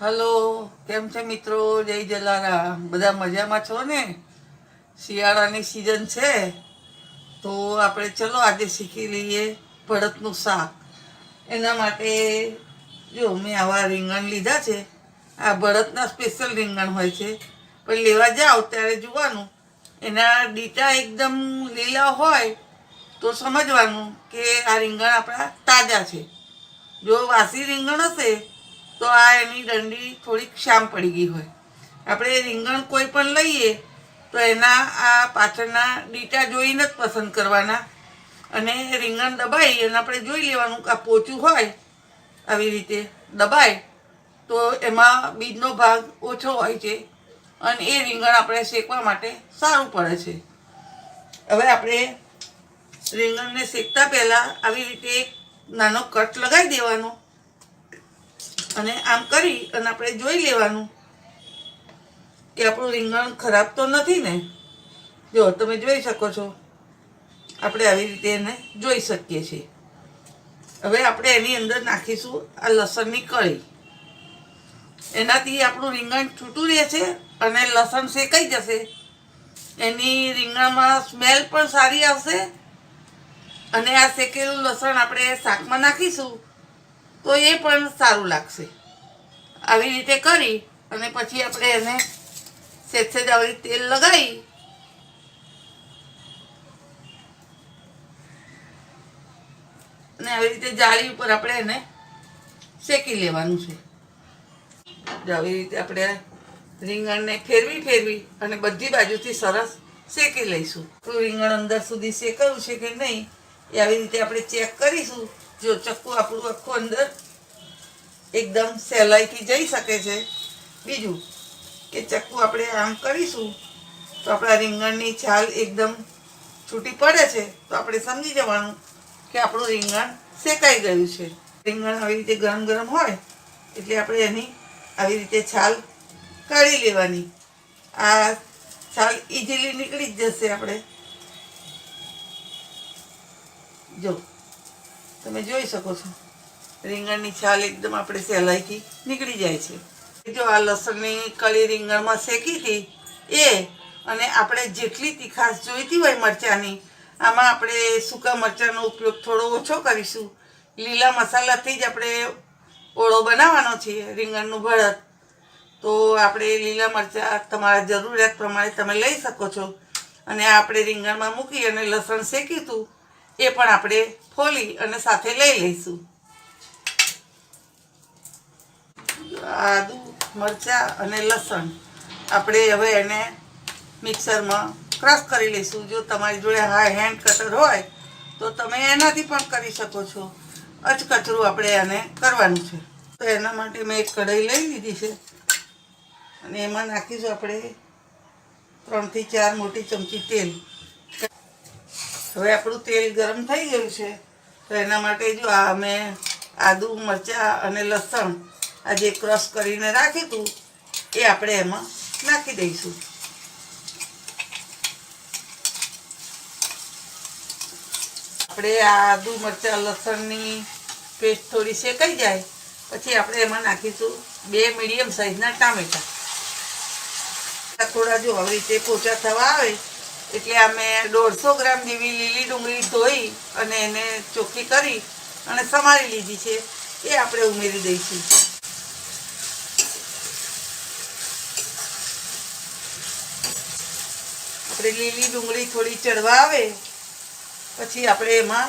Hello, કેમ છે મિત્રો? જય જલારામ. બધા મજામાં છો ને? શિયાળાની સિઝન છે. તો આપણે ચલો આજે શીખી લઈએ ભરતનું શાક. એના માટે જો મેં આવા રીંગણ લીધા છે, આ ભરતના સ્પેશિયલ રીંગણ હોય છે. પણ લેવા જાઓ, ત્યારે જોવાનું. એના ડીટા એકદમ લીલા હોય તો સમજવાનું કે આ રીંગણ આપણા તાજા છે. જો વાસી રીંગણ હશે તો આ એની દંડી થોડીક શ્યામ પડી ગઈ હોય. આપણે રીંગણ કોઈ પણ લઈએ, તો એના આ પાછળના ડીટા જોઈને જ પસંદ કરવાના. અને રીંગણ દબાઈ અને આપણે જોઈ લેવાનું કે આ પોચું હોય, આવી રીતે દબાય, તો એમાં બીજનો ભાગ ઓછો હોય છે. અને એ રીંગણ આપણે શેકવા માટે સારું પડે છે. હવે આપણે રીંગણને શેકતા પહેલાં આવી રીતે એક નાનો કટ લગાવી દેવાનો. અને આમ કરી અને આપણે જોઈ લેવાનું કે આપણું રીંગણ ખરાબ તો નથી ને? જો, તમે જોઈ શકો છો. આપણે આવી રીતે એને જોઈ શકીએ છીએ. હવે આપણે એની અંદર નાખીશું આ લસણની કળી. એનાથી આપણું રીંગણ છૂટું રહેશે અને લસણ શેકાઈ જશે. એની રીંગણમાં સ્મેલ પણ સારી આવશે. અને આ શેકેલું લસણ આપણે શાકમાં નાખીશું. તો એ પણ સારું લાગશે. આવી રીતે કરી અને પછી આપણે એને સેજ સેજ આવી તેલ લગાવી. અને આવી રીતે જાળી ઉપર આપણે એને શેકી લેવાનું છે. આવી રીતે આપણે રીંગણને ફેરવી ફેરવી અને બધી બાજુથી સરસ શેકી લઈશું. તો રીંગણ અંદર સુધી શેકાયું છે કે નહીં, એ આવી રીતે આપણે ચેક કરીશું. જો ચક્કુ આપણું આખું અંદર એકદમ સહેલાઈથી જઈ શકે છે. બીજું કે ચક્કુ આપણે આમ કરીશું તો આપણા રીંગણની છાલ એકદમ છૂટી પડે છે તો આપણે સમજી જવાનું કે આપણું રીંગણ શેકાઈ ગયું છે. રીંગણ આવી રીતે ગરમ ગરમ હોય એટલે આપણે એની આવી રીતે છાલ કાઢી લેવાની. આ છાલ ઇઝીલી નીકળી જ જશે આપણે. જો તમે જોઈ શકો છો. રીંગણની છાલ એકદમ આપણે સહેલાઈથી નીકળી જાય છે. જો આ લસણની કળી રીંગણમાં શેકી હતી, એ અને આપણે જેટલી તીખાશ જોઈતી હોય મરચાંની, આમાં આપણે સૂકા મરચાંનો ઉપયોગ થોડો ઓછો કરીશું. લીલા મસાલાથી જ આપણે ઓળો બનાવવાનો છે રીંગણનું ભરત. તો આપણે લીલા મરચાં તમારા જરૂરિયાત પ્રમાણે તમે લઈ શકો છો. અને આપણે રીંગણમાં મૂકી અને લસણ શેક્યું હતું એ પણ આપણે ફોલી અને સાથે લઈ લઈશું. આદુ, મરચાં અને લસણ. આપણે હવે એને મિક્સરમાં ક્રશ કરી લઈશું. જો તમારી જોડે હા હેન્ડ કટર હોય, તો તમે એનાથી પણ કરી શકો છો. અચકચરું આપણે એને કરવાનું છે. તો એના માટે મેં એક કઢાઈ લઈ લીધી છે. અને એમાં નાખીશું આપણે ત્રણથી ચાર મોટી ચમચી તેલ. હવે આપણું તેલ ગરમ થઈ ગયું છે, તો એના માટે જો આ અમે આદુ, મરચાં અને લસણ આ જે ક્રશ કરીને રાખ્યું હતું, એ આપણે એમાં નાખી દઈશું. આપણે આ આદુ, મરચાં, લસણની પેસ્ટ થોડી શેકાઈ જાય, પછી આપણે એમાં નાખીશું બે મીડિયમ સાઇઝના ટામેટા. થોડા જો આવી રીતે પોચા થવા આવે એટલે અમે દોઢસો ગ્રામ જેવી લીલી ડુંગળી ધોઈ અને એને ચોખ્ખી કરી અને સમારી લીધી છે. એ આપણે ઉમેરી દઈશું. આપણે લીલી ડુંગળી થોડી ચડવા આવે, પછી આપણે એમાં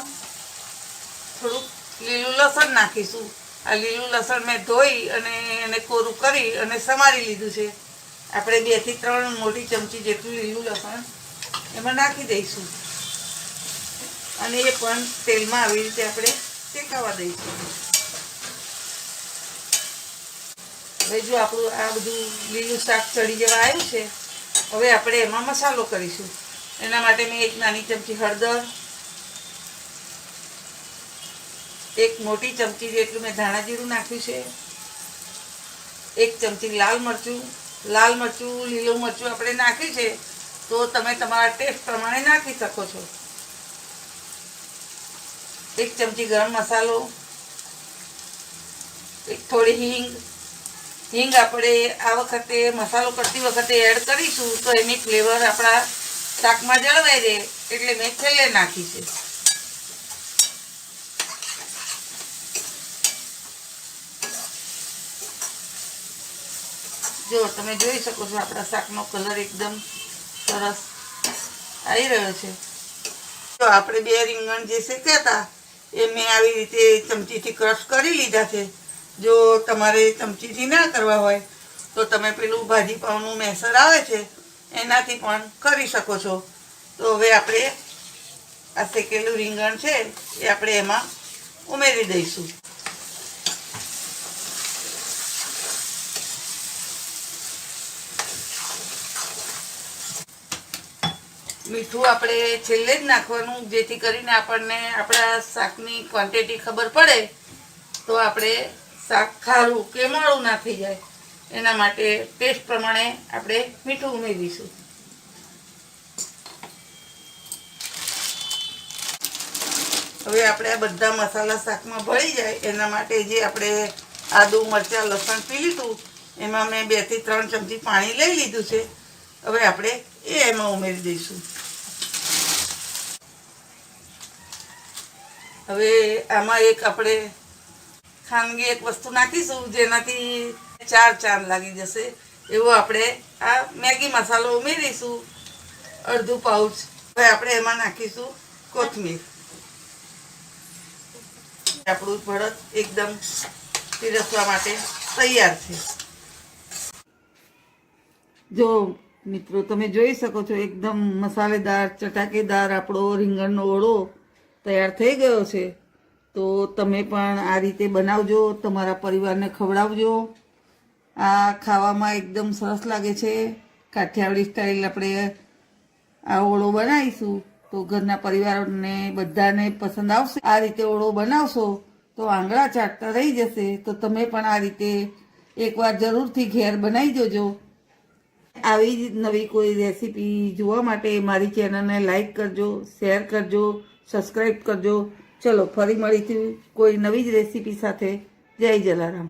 થોડુંક લીલું લસણ નાખીશું. આ લીલું લસણ મેં ધોઈ અને એને કોરું કરી અને સમારી લીધું છે. આપણે બેથી ત્રણ મોટી ચમચી જેટલું લીલું લસણ એમાં નાખી દઈશું. અને એ પણ તેલમાં આવી રીતે આપણે શેકાવા દઈશું. હવે જો આપણું આ બધું લીલું શાક ચડી જવા આવ્યું છે, હવે આપણે એમાં મસાલો કરીશું. એના માટે મેં એક નાની ચમચી હળદર, એક મોટી ચમચી જેટલું મેં ધાણા જીરું નાખ્યું છે, એક ચમચી લાલ મરચું લાલ મરચું, લીલું મરચું આપણે નાખ્યું છે તો તમે તમારા ટેસ્ટ પ્રમાણે નાખી શકો છો. એક ચમચી ગરમ મસાલો, એક થોડી હિંગ. હિંગ આપણે આ વખતે, મસાલો કરતી વખતે એડ કરીશું તો એની ફ્લેવર આપણા શાકમાં જળવાઈ રહે એટલે મેં છેલ્લે નાખી છે. જો તમે જોઈ શકો છો આપણા શાકનો કલર એકદમ સરસ. આવી રહ્યો છે. તો આપણે બે રીંગણ જે શેક્યા હતા એ મેં આવી રીતે ચમચીથી ક્રશ કરી લીધા છે. જો તમારે ચમચીથી ના કરવા હોય, તો તમે પેલું ભાજી પાઉંનું મેસર આવે છે, એનાથી પણ કરી શકો છો. તો હવે આપણે આ શેકેલું રીંગણ છે, એ આપણે એમાં ઉમેરી દઈશું. મીઠું આપણે છેલ્લે જ નાખવાનું, જેથી કરીને આપણને આપણા શાકની ક્વોન્ટિટી ખબર પડે, તો આપણે શાક ખારું કે મોળું ના થઈ જાય. એના માટે ટેસ્ટ પ્રમાણે આપણે મીઠું ઉમેરીશું. હવે આપણે આ બધા મસાલા શાકમાં ભળી જાય, એના માટે જે આપણે આદુ, મરચાં, લસણ પી લીધું એમાં મેં બેથી ત્રણ ચમચી પાણી લઈ લીધું છે. હવે આપણે એ એમાં ઉમેરી દઈશું. હવે આમાં એક આપણે ખાનગી એક વસ્તુ નાખીશું, જેનાથી ચાર ચાંદ લાગી જશે. એવો આપણે આ મેગી મસાલો ઉમેરીશું, અડધું પાઉચ. હવે આપણે એમાં નાખીશું કોથમીર. આપણું ભરત એકદમ પીરસવા માટે તૈયાર છે. જો મિત્રો, તમે જોઈ શકો છો, એકદમ મસાલેદાર, ચટાકેદાર આપણો રીંગણનો ઓળો તૈયાર થઈ ગયો છે, તો તમે પણ આ રીતે બનાવજો, તમારા પરિવારને ખવડાવજો. આ ખાવામાં એકદમ સરસ લાગે છે. કાઠિયાવાડી સ્ટાઇલ આપણે આ ઓળો બનાવીશું, તો ઘરના પરિવારને બધાને પસંદ આવશે. આ રીતે ઓળો બનાવશો, તો આંગળા ચાટતા રહી જશે. તો તમે પણ આ રીતે એકવાર જરૂરથી ઘેર બનાવી જોજો. આવી જ નવી કોઈ રેસીપી જોવા માટે મારી ચેનલને લાઈક કરજો શેર કરજો. સબસ્ક્રાઈબ કરજો. ચલો ફરી મળીશું કોઈ નવી જ રેસીપી સાથે. જય જલારામ.